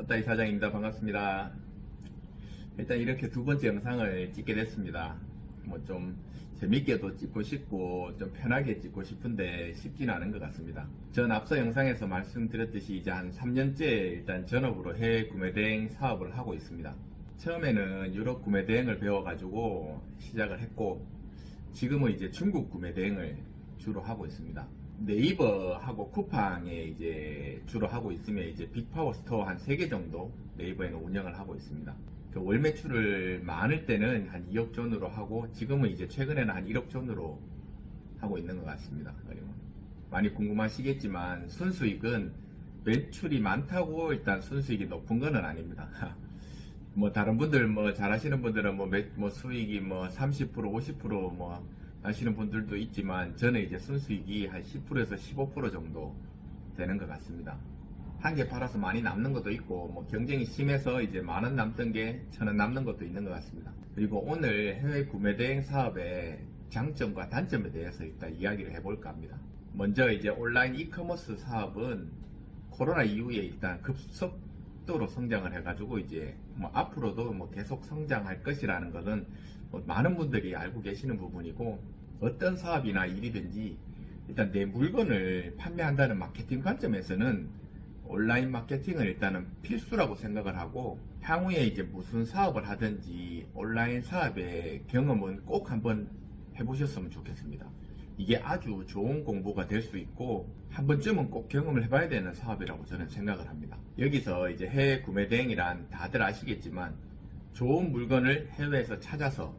떴다이 사장입니다. 반갑습니다. 일단 이렇게 두 번째 영상을 찍게 됐습니다. 뭐 좀 재밌게도 찍고 싶고 좀 편하게 찍고 싶은데 쉽지는 않은 것 같습니다. 전 앞서 영상에서 말씀드렸듯이 이제 한 3년째 일단 전업으로 해외 구매 대행 사업을 하고 있습니다. 처음에는 유럽 구매 대행을 배워가지고 시작을 했고 지금은 이제 중국 구매 대행을 주로 하고 있습니다. 네이버하고 쿠팡에 이제 주로 하고 있으며 이제 빅파워 스토어 한 3개 정도 네이버에는 운영을 하고 있습니다. 그 월 매출을 많을 때는 한 2억 전으로 하고 지금은 이제 최근에는 한 1억 전으로 하고 있는 것 같습니다. 그리고 많이 궁금하시겠지만 순수익은 매출이 많다고 일단 순수익이 높은 거는 아닙니다. 뭐 다른 분들 뭐 잘하시는 분들은 뭐, 매- 뭐 수익이 뭐 30% 50%뭐 하시는 분들도 있지만 저는 이제 순수익이 한 10%에서 15% 정도 되는 것 같습니다. 한 개 팔아서 많이 남는 것도 있고 뭐 경쟁이 심해서 이제 만 원 남던 게 천 원 남는 것도 있는 것 같습니다. 그리고 오늘 해외 구매 대행 사업의 장점과 단점에 대해서 일단 이야기를 해볼까 합니다. 먼저 이제 온라인 이커머스 사업은 코로나 이후에 일단 급속 도로 성장을 해가지고 이제 뭐 앞으로도 뭐 계속 성장할 것이라는 것은 뭐 많은 분들이 알고 계시는 부분이고 어떤 사업이나 일이든지 일단 내 물건을 판매한다는 마케팅 관점에서는 온라인 마케팅을 일단은 필수라고 생각을 하고 향후에 이제 무슨 사업을 하든지 온라인 사업의 경험은 꼭 한번 해보셨으면 좋겠습니다. 이게 아주 좋은 공부가 될 수 있고 한 번쯤은 꼭 경험을 해봐야 되는 사업이라고 저는 생각을 합니다. 여기서 이제 해외 구매 대행이란 다들 아시겠지만 좋은 물건을 해외에서 찾아서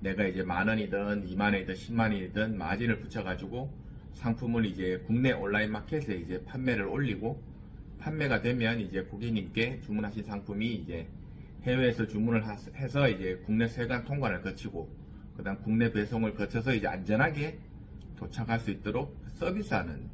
내가 이제 만 원이든 2만 원이든 10만 원이든 마진을 붙여가지고 상품을 이제 국내 온라인 마켓에 이제 판매를 올리고 판매가 되면 이제 고객님께 주문하신 상품이 이제 해외에서 주문을 하- 해서 이제 국내 세관 통관을 거치고 그다음 국내 배송을 거쳐서 이제 안전하게 도착할 수 있도록 서비스하는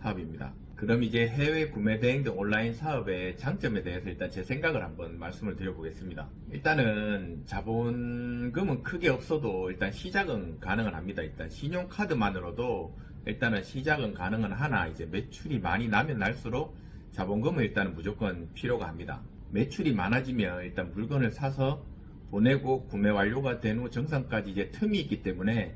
사업입니다. 그럼 이제 해외 구매 대행 등 온라인 사업의 장점에 대해서 일단 제 생각을 한번 말씀을 드려보겠습니다. 일단은 자본금은 크게 없어도 일단 시작은 가능은 합니다. 일단 신용카드만으로도 일단은 시작은 가능은 하나 이제 매출이 많이 나면 날수록 자본금은 일단은 무조건 필요가 합니다. 매출이 많아지면 일단 물건을 사서 보내고 구매 완료가 된 후 정상까지 이제 틈이 있기 때문에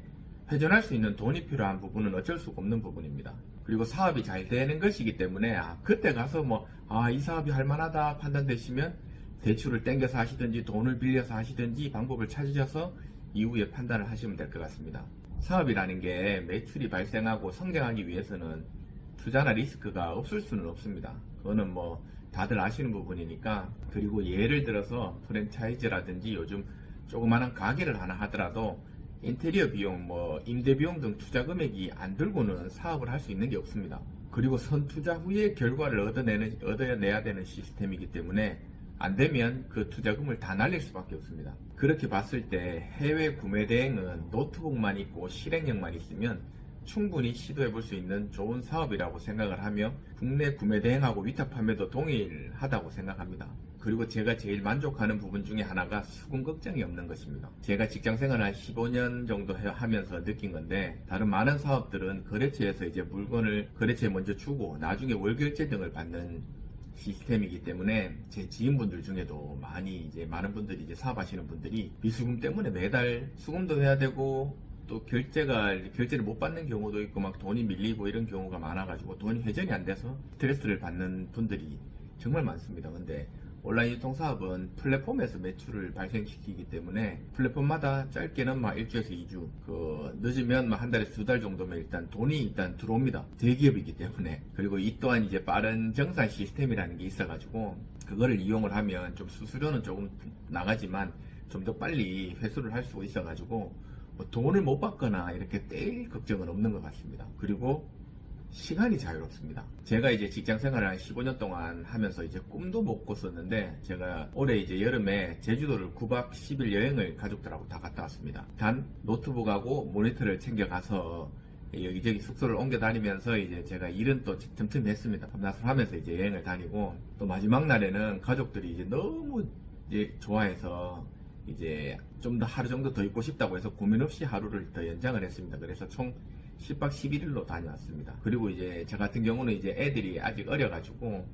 회전할 수 있는 돈이 필요한 부분은 어쩔 수가 없는 부분입니다. 그리고 사업이 잘 되는 것이기 때문에 아, 그때 가서 뭐 아 이 사업이 할만하다 판단되시면 대출을 땡겨서 하시든지 돈을 빌려서 하시든지 방법을 찾으셔서 이후에 판단을 하시면 될 것 같습니다. 사업이라는 게 매출이 발생하고 성장하기 위해서는 투자나 리스크가 없을 수는 없습니다. 그거는 뭐 다들 아시는 부분이니까 그리고 예를 들어서 프랜차이즈라든지 요즘 조그마한 가게를 하나 하더라도 인테리어 비용, 뭐 임대 비용 등 투자 금액이 안 들고는 사업을 할 수 있는 게 없습니다. 그리고 선 투자 후에 결과를 얻어내는 얻어내야 되는 시스템이기 때문에 안 되면 그 투자금을 다 날릴 수밖에 없습니다. 그렇게 봤을 때 해외 구매 대행은 노트북만 있고 실행력만 있으면 충분히 시도해 볼 수 있는 좋은 사업이라고 생각을 하며 국내 구매 대행하고 위탁 판매도 동일하다고 생각합니다. 그리고 제가 제일 만족하는 부분 중에 하나가 수급 걱정이 없는 것입니다. 제가 직장 생활 한 15년 정도 해- 하면서 느낀 건데 다른 많은 사업들은 거래처에서 이제 물건을 거래처에 먼저 주고 나중에 월결제 등을 받는 시스템이기 때문에 제 지인분들 중에도 많이 이제 많은 분들이 이제 사업하시는 분들이 비수금 때문에 매달 수금도 해야 되고 또 결제가 결제를 못 받는 경우도 있고 막 돈이 밀리고 이런 경우가 많아가지고 돈이 회전이 안 돼서 스트레스를 받는 분들이 정말 많습니다. 근데 온라인 유통 사업은 플랫폼에서 매출을 발생시키기 때문에 플랫폼마다 짧게는 막 일주에서 2주, 그 늦으면 막 한 달에 두 달 정도면 일단 돈이 일단 들어옵니다. 대기업이기 때문에 그리고 이 또한 이제 빠른 정산 시스템이라는 게 있어가지고 그거를 이용을 하면 좀 수수료는 조금 나가지만 좀 더 빨리 회수를 할 수 있어가지고 뭐 돈을 못 받거나 이렇게 떼일 걱정은 없는 것 같습니다. 그리고 시간이 자유롭습니다. 제가 이제 직장 생활을 한 15년 동안 하면서 이제 꿈도 못 꿨었는데 제가 올해 이제 여름에 제주도를 9박 10일 여행을 가족들하고 다 갔다 왔습니다. 단 노트북하고 모니터를 챙겨가서 여기저기 숙소를 옮겨 다니면서 이제 제가 일은 또 틈틈했습니다. 밤낮을 하면서 이제 여행을 다니고 또 마지막 날에는 가족들이 이제 너무 이제 좋아해서 이제 좀 더 하루 정도 더 있고 싶다고 해서 고민 없이 하루를 더 연장을 했습니다. 그래서 총 10박 11일로 다녀왔습니다. 그리고 이제 저 같은 경우는 이제 애들이 아직 어려가지고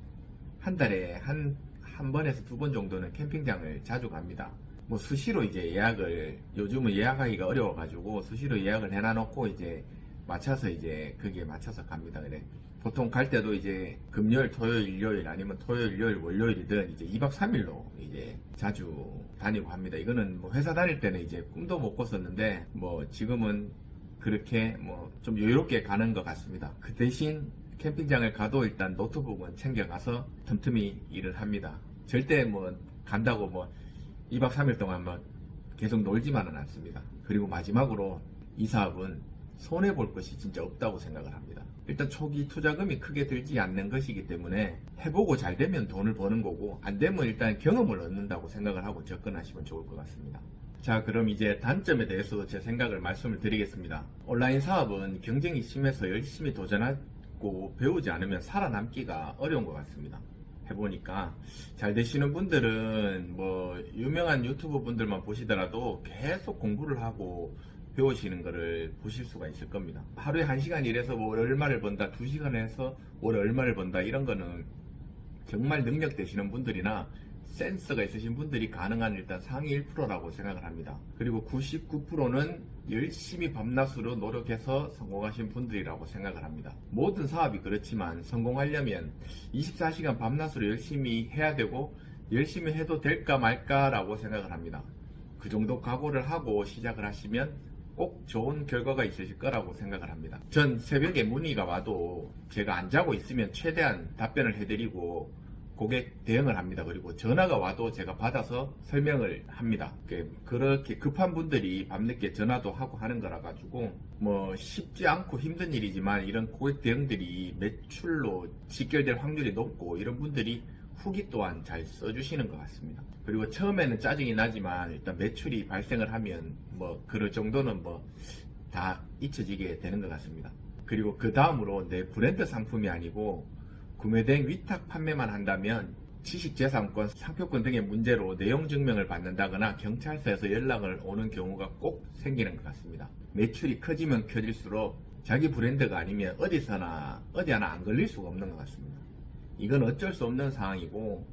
한 달에 한, 한 번에서 두 번 정도는 캠핑장을 자주 갑니다. 뭐 수시로 이제 예약을, 요즘은 예약하기가 어려워가지고 수시로 예약을 해놔놓고 이제 맞춰서 이제 거기에 맞춰서 갑니다. 그래. 보통 갈 때도 이제 금요일, 토요일, 일요일 아니면 토요일, 일요일, 월요일이든 이제 2박 3일로 이제 자주 다니고 합니다. 이거는 뭐 회사 다닐 때는 이제 꿈도 못 꿨었는데 뭐 지금은 그렇게 뭐 좀 여유롭게 가는 것 같습니다. 그 대신 캠핑장을 가도 일단 노트북은 챙겨가서 틈틈이 일을 합니다. 절대 뭐 간다고 뭐 2박 3일 동안 뭐 계속 놀지만은 않습니다. 그리고 마지막으로 이 사업은 손해 볼 것이 진짜 없다고 생각을 합니다. 일단 초기 투자금이 크게 들지 않는 것이기 때문에 해보고 잘 되면 돈을 버는 거고 안 되면 일단 경험을 얻는다고 생각을 하고 접근하시면 좋을 것 같습니다. 자 그럼 이제 단점에 대해서 제 생각을 말씀을 드리겠습니다. 온라인 사업은 경쟁이 심해서 열심히 도전하고 배우지 않으면 살아남기가 어려운 것 같습니다. 해보니까 잘 되시는 분들은 뭐 유명한 유튜브 분들만 보시더라도 계속 공부를 하고 배우시는 거를 보실 수가 있을 겁니다. 하루에 한 시간 일해서 뭐 얼마를 번다, 두 시간 해서 월 얼마를 번다 이런 거는 정말 능력 되시는 분들이나 센스가 있으신 분들이 가능한 일단 상위 1%라고 생각을 합니다. 그리고 99%는 열심히 밤낮으로 노력해서 성공하신 분들이라고 생각을 합니다. 모든 사업이 그렇지만 성공하려면 24시간 밤낮으로 열심히 해야 되고 열심히 해도 될까 말까라고 생각을 합니다. 그 정도 각오를 하고 시작을 하시면 꼭 좋은 결과가 있으실 거라고 생각을 합니다. 전 새벽에 문의가 와도 제가 안 자고 있으면 최대한 답변을 해드리고 고객 대응을 합니다. 그리고 전화가 와도 제가 받아서 설명을 합니다. 그- 그렇게 급한 분들이 밤늦게 전화도 하고 하는 거라 가지고 뭐 쉽지 않고 힘든 일이지만 이런 고객 대응들이 매출로 직결될 확률이 높고 이런 분들이 후기 또한 잘 써주시는 것 같습니다. 그리고 처음에는 짜증이 나지만 일단 매출이 발생을 하면 뭐 그럴 정도는 뭐 다 잊혀지게 되는 것 같습니다. 그리고 그 다음으로 내 브랜드 상품이 아니고 구매된 위탁 판매만 한다면 지식재산권, 상표권 등의 문제로 내용 증명을 받는다거나 경찰서에서 연락을 오는 경우가 꼭 생기는 것 같습니다. 매출이 커지면 커질수록 자기 브랜드가 아니면 어디서나 어디 하나 안 걸릴 수가 없는 것 같습니다. 이건 어쩔 수 없는 상황이고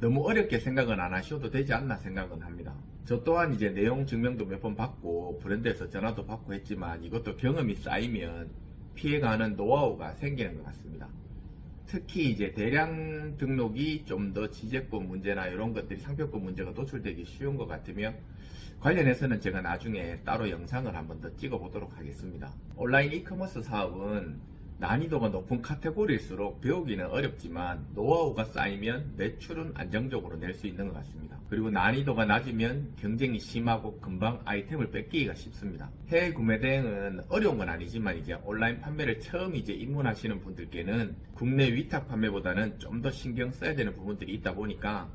너무 어렵게 생각은 안 하셔도 되지 않나 생각은 합니다. 저 또한 이제 내용 증명도 몇 번 받고 브랜드에서 전화도 받고 했지만 이것도 경험이 쌓이면 피해가는 노하우가 생기는 것 같습니다. 특히 이제 대량 등록이 좀 더 지재권 문제나 이런 것들이 상표권 문제가 노출되기 쉬운 것 같으며 관련해서는 제가 나중에 따로 영상을 한번 더 찍어 보도록 하겠습니다. 온라인 이커머스 사업은 난이도가 높은 카테고리일수록 배우기는 어렵지만 노하우가 쌓이면 매출은 안정적으로 낼 수 있는 것 같습니다. 그리고 난이도가 낮으면 경쟁이 심하고 금방 아이템을 뺏기기가 쉽습니다. 해외 구매 대행은 어려운 건 아니지만 이제 온라인 판매를 처음 이제 입문하시는 분들께는 국내 위탁 판매보다는 좀 더 신경 써야 되는 부분들이 있다 보니까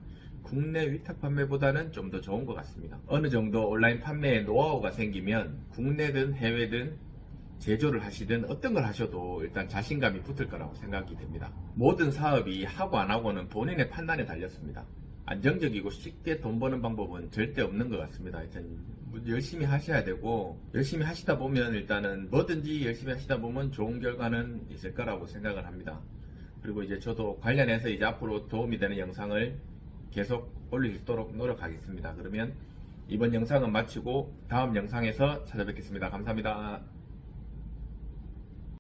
국내 위탁 판매보다는 좀 더 좋은 것 같습니다. 어느 정도 온라인 판매에 노하우가 생기면 국내든 해외든 제조를 하시든 어떤 걸 하셔도 일단 자신감이 붙을 거라고 생각이 듭니다. 모든 사업이 하고 안 하고는 본인의 판단에 달렸습니다. 안정적이고 쉽게 돈 버는 방법은 절대 없는 것 같습니다. 일단 열심히 하셔야 되고 열심히 하시다 보면 일단은 뭐든지 열심히 하시다 보면 좋은 결과는 있을 거라고 생각을 합니다. 그리고 이제 저도 관련해서 이제 앞으로 도움이 되는 영상을 계속 올릴 수 있도록 노력하겠습니다. 그러면 이번 영상은 마치고 다음 영상에서 찾아뵙겠습니다. 감사합니다.